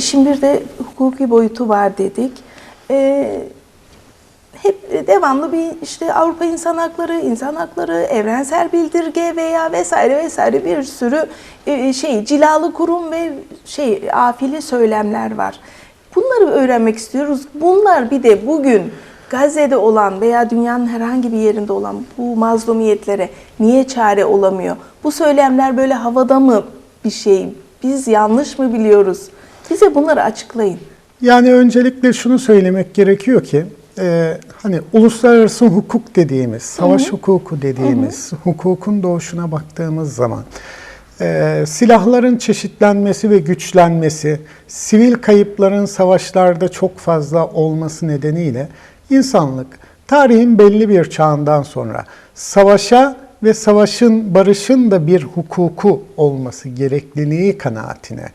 işin bir de hukuki boyutu var dedik. E, hep devamlı bir işte Avrupa İnsan Hakları, İnsan Hakları, Evrensel Bildirge veya vesaire vesaire bir sürü e, şey cilalı kurum ve şey afili söylemler var. Bunları öğrenmek istiyoruz. Bunlar bir de bugün Gazze'de olan veya dünyanın herhangi bir yerinde olan bu mazlumiyetlere niye çare olamıyor? Bu söylemler böyle havada mı bir şey? Biz yanlış mı biliyoruz? Bize bunları açıklayın. Yani öncelikle şunu söylemek gerekiyor ki e, hani uluslararası hukuk dediğimiz, savaş hukuku dediğimiz hukukun doğuşuna baktığımız zaman e, silahların çeşitlenmesi ve güçlenmesi, sivil kayıpların savaşlarda çok fazla olması nedeniyle insanlık tarihin belli bir çağından sonra savaşa ve savaşın, barışın da bir hukuku olması gerekliliği kanaatine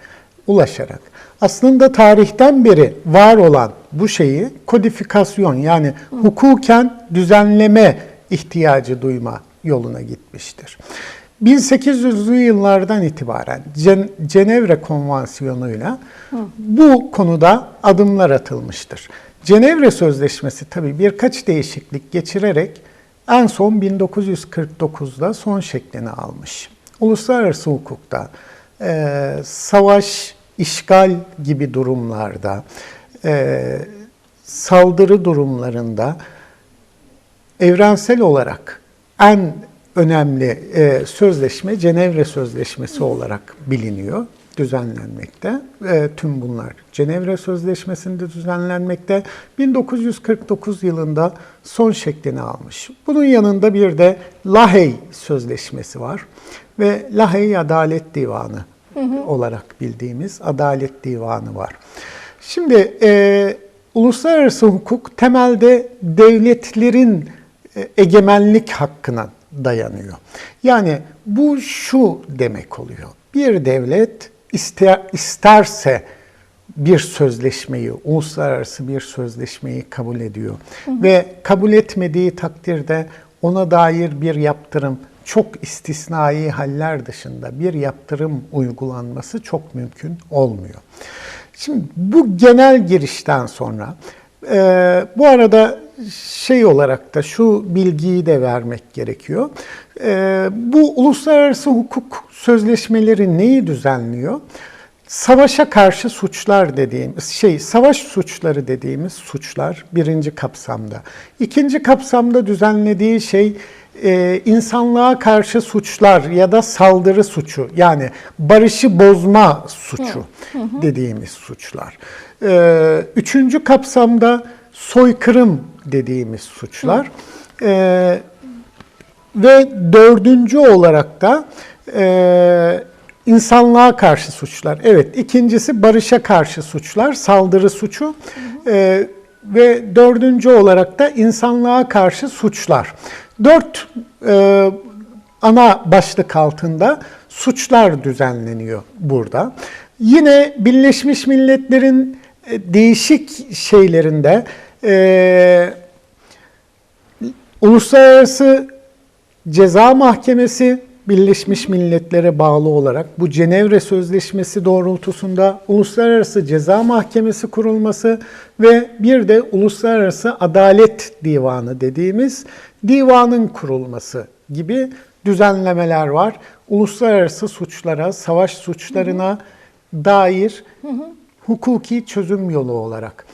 ulaşarak aslında tarihten beri var olan bu şeyi kodifikasyon yani hukuken düzenleme ihtiyacı duyma yoluna gitmiştir. 1800'lü yıllardan itibaren Cen- Cenevre Konvansiyonu'yla bu konuda adımlar atılmıştır. Cenevre Sözleşmesi tabii birkaç değişiklik geçirerek en son 1949'da son şeklini almış. Uluslararası hukukta e, savaş, işgal gibi durumlarda, e, saldırı durumlarında evrensel olarak en önemli e, sözleşme Cenevre Sözleşmesi olarak biliniyor, düzenlenmekte. E, tüm bunlar Cenevre Sözleşmesi'nde düzenlenmekte. 1949 yılında son şeklini almış. Bunun yanında bir de Lahey Sözleşmesi var ve Lahey Adalet Divanı olarak bildiğimiz Adalet Divanı var. Şimdi e, uluslararası hukuk temelde devletlerin e, egemenlik hakkına dayanıyor. Yani bu şu demek oluyor. Bir devlet ister, isterse bir sözleşmeyi, uluslararası bir sözleşmeyi kabul ediyor. Ve kabul etmediği takdirde ona dair bir yaptırım, çok istisnai haller dışında bir yaptırım uygulanması çok mümkün olmuyor. Şimdi bu genel girişten sonra e, bu arada şey olarak da şu bilgiyi de vermek gerekiyor. E, bu uluslararası hukuk sözleşmeleri neyi düzenliyor? Savaşa karşı suçlar dediğimiz şey, savaş suçları dediğimiz suçlar birinci kapsamda. İkinci kapsamda düzenlediği şey e, insanlığa karşı suçlar ya da saldırı suçu yani barışı bozma suçu dediğimiz suçlar. E, üçüncü kapsamda soykırım dediğimiz suçlar. E, ve dördüncü olarak da e, insanlığa karşı suçlar. Evet, ikincisi barışa karşı suçlar, saldırı suçu. E, ve dördüncü olarak da insanlığa karşı suçlar. Dört e, ana başlık altında suçlar düzenleniyor burada. Yine Birleşmiş Milletler'in e, değişik şeylerinde e, Uluslararası Ceza Mahkemesi Birleşmiş Milletler'e bağlı olarak bu Cenevre Sözleşmesi doğrultusunda Uluslararası Ceza Mahkemesi kurulması ve bir de Uluslararası Adalet Divanı dediğimiz divanın kurulması gibi düzenlemeler var. Uluslararası suçlara, savaş suçlarına dair hukuki çözüm yolu olarak.